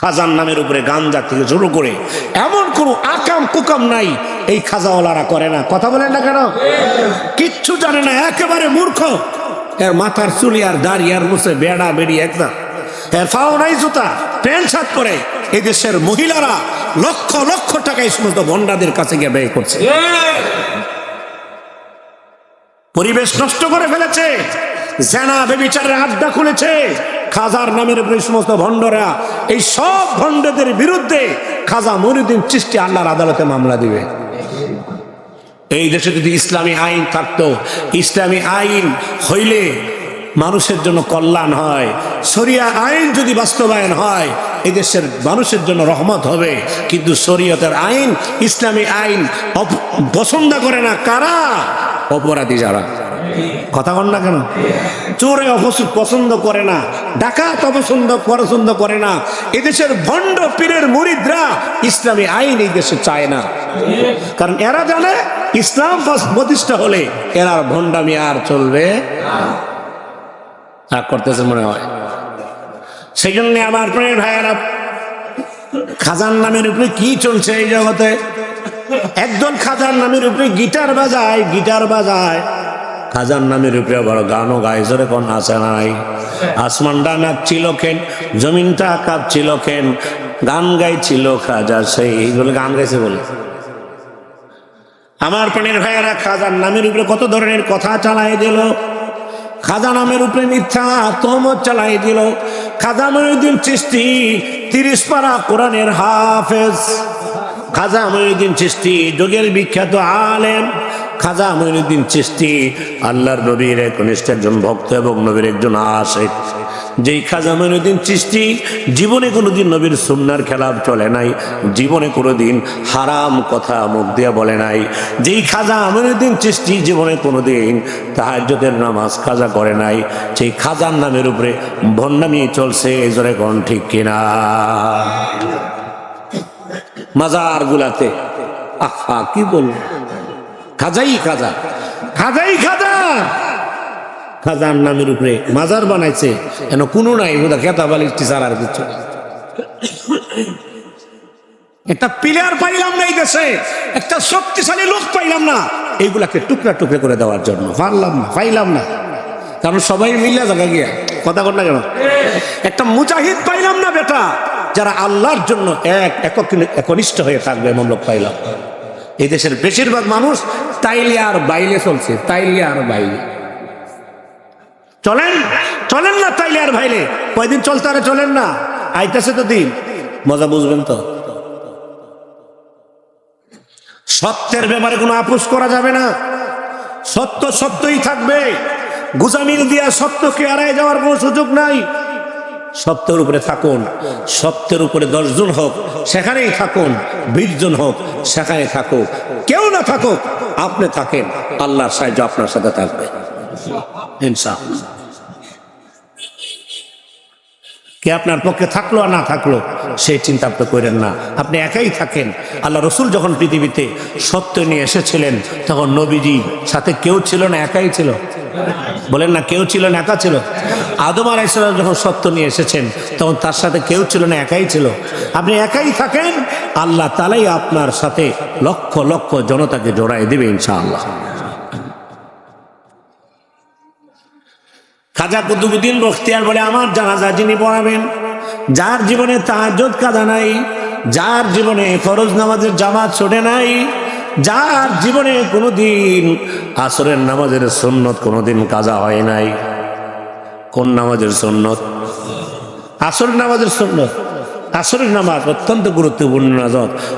খাজান নামের উপরে গাঞ্জা থেকে শুরু করে এমন কোনো আকাম কুকাম নাই, এই খাজাওয়ালারা করে না। কথা বলেন না কেন? কিচ্ছু জানে না, একেবারে মূর্খ। এর মাথার চুলি আর দাড়ি আর মুছে বেড়া বেড়ি একদম এর ফাও নাই জুতা, প্যান্ট, শার্ট পরে এই দেশের মহিলারা লক্ষ লক্ষ টাকা এই সমস্ত কাছে গিয়ে ব্যয় করছে। পরিবেশ নষ্ট করে ফেলেছে, জেনা বেবিচারের আড্ডা খুলেছে। খাজার নামের উপরে সমস্ত ভণ্ডরা, এই সব ভণ্ডদের বিরুদ্ধে খাজা মরিউদ্দিন চিষ্টি আল্লাহর আদালতে মামলা দিবে। এই দেশে যদি ইসলামী আইন থাকতো, ইসলামী আইন হইলে মানুষের জন্য কল্যাণ হয়, শরিয়া আইন যদি বাস্তবায়ন হয়, এই দেশের মানুষের জন্য রহমত হবে। কিন্তু শরীয়তের আইন, ইসলামী আইন পছন্দ করে না কারা? অপরাধী যারা। কথা বল না কেন? চোরে অপছন্দ পছন্দ করে না, ডাকাত অপছন্দ, পছন্দ করে না। এদেশের ভণ্ড পীরের মুরিদরা ইসলামী আইন এই দেশে চায় না। কারণ এরা জানে ইসলাম প্রতিষ্ঠা হলে এরা ভণ্ডামি আর চলবে করতেছে মনে হয়। সেই জন্য আমার প্রাণের ভাইয়েরা খাজান নামের উপরে কি চলছে এই জগতে? একজন খাজান নামের উপরে গিটার বাজায় গিটার বাজায়। খাজান নামের উপরে বড় গানও গায়, জোরে কোন আছে নাই? আসমানটা নাচছিল কেন? জমিনটা কাঁপছিল কেন? গান গাইছিল খাজা সেই এইগুলো গান গাইছে বলে। আমার প্রাণের ভাইয়েরা খাজার নামের উপরে কত ধরনের কথা চালাই দিল। খাজা নামের উপরে মিথ্যা তহমত চালাই দিল। খাজা মহিউদ্দিন চিস্তি তিরিশ পারা কোরআনের হাফেজ। খাজা মহিউদ্দিন চিস্তি যোগের বিখ্যাত আলেম। খাজা মহিউদ্দিন চিস্তি আল্লাহর নবীর একনিষ্ঠ একজন ভক্ত এবং নবীর একজন আশেক যেই খাজা মহিনুদ্দিন চিস্তি জীবনে কোনোদিন নবীর সুন্নার খেলাপ চলে নাই, জীবনে কোনোদিন হারাম কথা মুখ দিয়ে বলে নাই। যেই খাজা মহিনুদ্দিন চিস্তি জীবনে কোনোদিন তাহাজ্যদের নামাজ খাজা করে নাই। সেই খাজার নামের উপরে ভণ্ডামি চলছে এই জোরে কোন ঠিক কিনা? মাজার গুলাতে। আহা, কি বলব? খাজাই খাজা। খাজাই খাজা! খাজার নামের উপরে মাজার বানাইছে। কেন কোনো নাই বোধা খেতা বালিশ টিচার আর কিছু। একটা প্লেয়ার পাইলাম না এই দেশে। একটা শক্তিশালী লোক পাইলাম না। এইগুলাকে টুকরা টুকরে করে দেওয়ার জন্য। পারলাম না, পাইলাম না। কারণ সবাই মিলে জায়গা গিয়া। কথা কর না কেন? একটা মুজাহিদ পাইলাম না বেটা। যারা আল্লাহর জন্য এক একনিষ্ঠ হয়ে থাকবে, এমন লোক পাইলাম। এই দেশের বেশিরভাগ মানুষ তাইলে আর বাইলে চলছে, তাইলে আর বাইলে। চলেন চলেন না তাইলে আর ভাইলে কয়দিন চলতে আরে চলেন না, আইতাছে তো দিন। মজা বুঝবেন তো। সত্যের ব্যাপারে কোনো আপোষ করা যাবে না। সত্য সত্যই থাকবে। গুজামিল দিয়া সত্যকে এড়াই যাওয়ার কোনো সুযোগ নাই। সত্যের উপরে থাকুন। সত্যের উপরে দশজন হোক, সেখানেই থাকুন। বিশ জন হোক, সেখানে থাকুক। কেউ না থাকুক, আপনি থাকেন। আল্লাহর সাহায্য আপনার সাথে থাকবে। ইনশাআল্লাহ। কে আপনার পক্ষে থাকল আর না থাকল সেই চিন্তা আপনি করেন না। আপনি একাই থাকেন। আল্লাহ রসুল যখন পৃথিবীতে সত্য নিয়ে এসেছিলেন, তখন নবীজি সাথে কেউ ছিল না, একাই ছিল। বলেন না, কেউ ছিল না, একা ছিল। আদম আলাইসালাম যখন সত্য নিয়ে এসেছেন, তখন তার সাথে কেউ ছিল না, একাই ছিল। আপনি একাই থাকেন, আল্লাহ তালাই আপনার সাথে লক্ষ লক্ষ জনতাকে জোড়াই দেবে, ইনশাআল্লাহ। খাজা কুতুবুদ্দিন বখতিয়ার বলে, আমার জানাজা যিনি পড়াবেন, যার জীবনে তাহাজ্জুদ কাদা নাই, যার জীবনে ফরজ নামাজের জামাত ছোটে নাই যার জীবনে কোনোদিন আসরের নামাজের সুন্নত, কোনোদিন কাজা হয় নাই। কোন নামাজের সুন্নত? আসরের নামাজের সুন্নত। আসরের নামাজ অত্যন্ত গুরুত্বপূর্ণ নামাজ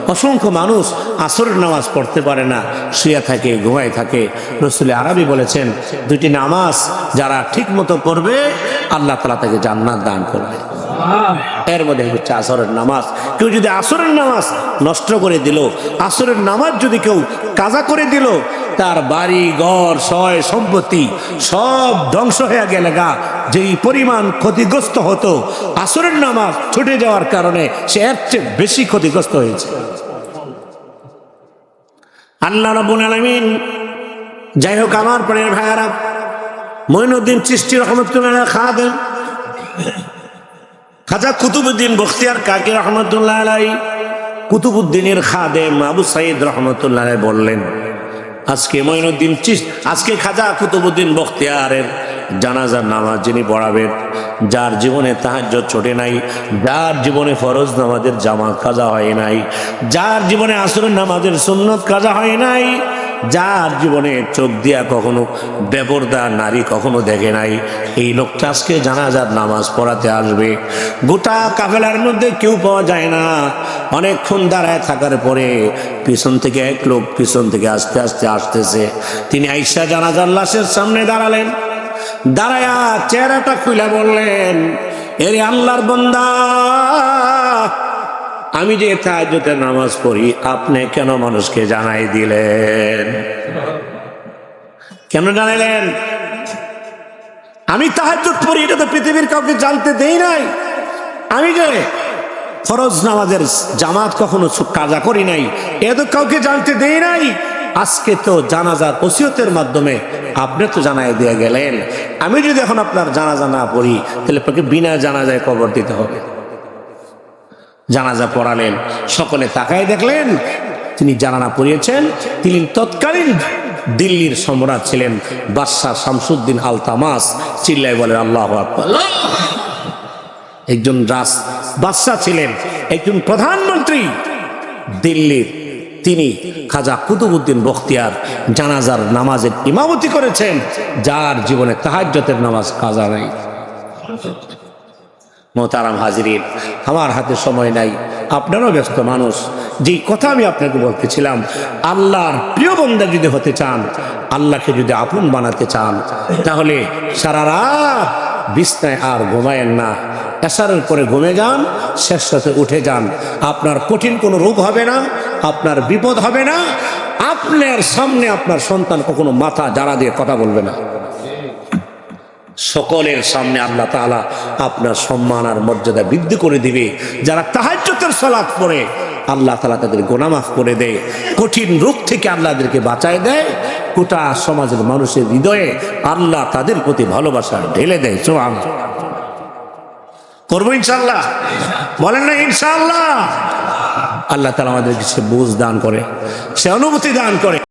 অসংখ্য মানুষ আসরের নামাজ পড়তে পারে না, শুয়ে থাকে, ঘুমায় থাকে। রসুল আরবি বলেছেন দুটি নামাজ যারা ঠিক মতো করবে আল্লাহ তালা তাকে জান্নাত দান করবে। এর মধ্যে হচ্ছে আসরের নামাজ। কেউ যদি আসরের নামাজ নষ্ট করে দিল, আসরের নামাজ যদি কেউ কাজা করে দিল, তার বাড়ি, ঘর, সয়, সম্পত্তি সব ধ্বংস হয়ে গেলে গা। যেই পরিমাণ ক্ষতিগ্রস্ত হতো, আসরের নামাজ ছুটে যাওয়ার কারণে সে এর চেয়ে বেশি ক্ষতিগ্রস্ত হয়েছে। আল্লাহ রাবুল আলমিন, যাই হোক আমার প্রাণের ভাইয়ারা মঈনুদ্দিন চিষ্টি রহমতুল্লাহ খাওয়া দেন খাজা কুতুবুদ্দিন বখতিয়ার কাকি রহমতুল্লাহ আলাই? কুতুবুদ্দিনের খাদেম আবু সাইদ রহমতুল্লাহ বললেন, আজকে মঈনুদ্দিন চিস, আজকে খাজা কুতুবুদ্দিন বখতিয়ারের জানাজার নামাজ যিনি পড়াবেন, যার জীবনে তাহাজ্য ছোটে নাই, যার জীবনে ফরজ নামাজের জামাত কাজা হয় নাই, যার জীবনে আসরের নামাজের সুন্নত কাজা হয় নাই যার জীবনে চোখ দিয়া কখনো বেপরদা নারী কখনো দেখে নাই। এই লোকটা আজকে জানাজার নামাজ পড়াতে আসবে। গোটা কাফেলার মধ্যে কেউ পাওয়া যায় না। অনেকক্ষণ দাঁড়ায় থাকার পরে পিছন থেকে এক লোক পিছন থেকে আস্তে আস্তে আসতেছে। তিনি আইসা জানাজার লাশের সামনে দাঁড়ালেন। দাঁড়ায়া চেহারাটা খুলে বললেন, এরে আল্লাহর বন্দা আমি যে তাহাজ্জুদের নামাজ পড়ি, আপনি কেন মানুষকে জানাই দিলেন? কেন জানাইলেন? আমি তাহাজ্জুদ পড়ি, এটা তো পৃথিবীর কাউকে জানতে দেই নাই। আমি যে ফরজ নামাজের জামাত কখনো কাজা করি নাই, এ তো কাউকে জানতে দেই নাই। আজকে তো জানাজার ওসিয়তের মাধ্যমে আপনি তো জানাই দিয়ে গেলেন। আমি যদি এখন আপনার জানাজা না পড়ি, তাহলে আপনাকে বিনা জানাজায় কবর দিতে হবে। জানাজা পড়ালেন। সকলে তাকায় দেখলেন, তিনি জানানা পড়িয়েছেন, তিনি তৎকালীন দিল্লির সম্রাট ছিলেন বাদশাহ শামসুদ্দিন আল তামাস চিল্লাই বলেন আল্লাহ একজন রাজ বাদশাহ ছিলেন, একজন প্রধানমন্ত্রী। দিল্লির তিনি খাজা কুতুবুদ্দিন বখতিয়ার জানাজার নামাজের ইমামতি করেছেন, যার জীবনে তাহাজ্জতের নামাজ কাজা নাই। মোতারাম হাজিরিন, আমার হাতে সময় নাই, আপনারও ব্যস্ত মানুষ। যেই কথা আমি আপনাকে বলতেছিলাম, আল্লাহর প্রিয় বন্ধা যদি হতে চান, আল্লাহকে যদি আপন বানাতে চান, তাহলে সারা রাত বিছনায় আর ঘুমায়েন না। এসারের পরে ঘুমে যান, শেষ রাতে উঠে যান। আপনার কঠিন কোনো রোগ হবে না, আপনার বিপদ হবে না, আপনার সামনে আপনার সন্তান কখনো মাথা জাড়া দিয়ে কথা বলবে না। সকলের সামনে আল্লাহ তাআলা আপনার সম্মান আর মর্যাদা বৃদ্ধি করে দিবে। যারা তাহাজ্জুদের সালাত পড়ে, আল্লাহ তাআলা তাদের গোনা মাফ করে দেয়। কঠিন রোগ থেকে আল্লাহদেরকে বাঁচায় দেয়। গোটা সমাজের মানুষের হৃদয়ে আল্লাহ তাদের প্রতি ভালোবাসা ঢেলে দেয়। সোহান করব ইনশাল্লাহ বলেন না ইনশাল্লাহ আল্লাহ তালা আমাদেরকে সে বুঝ দান করে, সে অনুভূতি দান করে।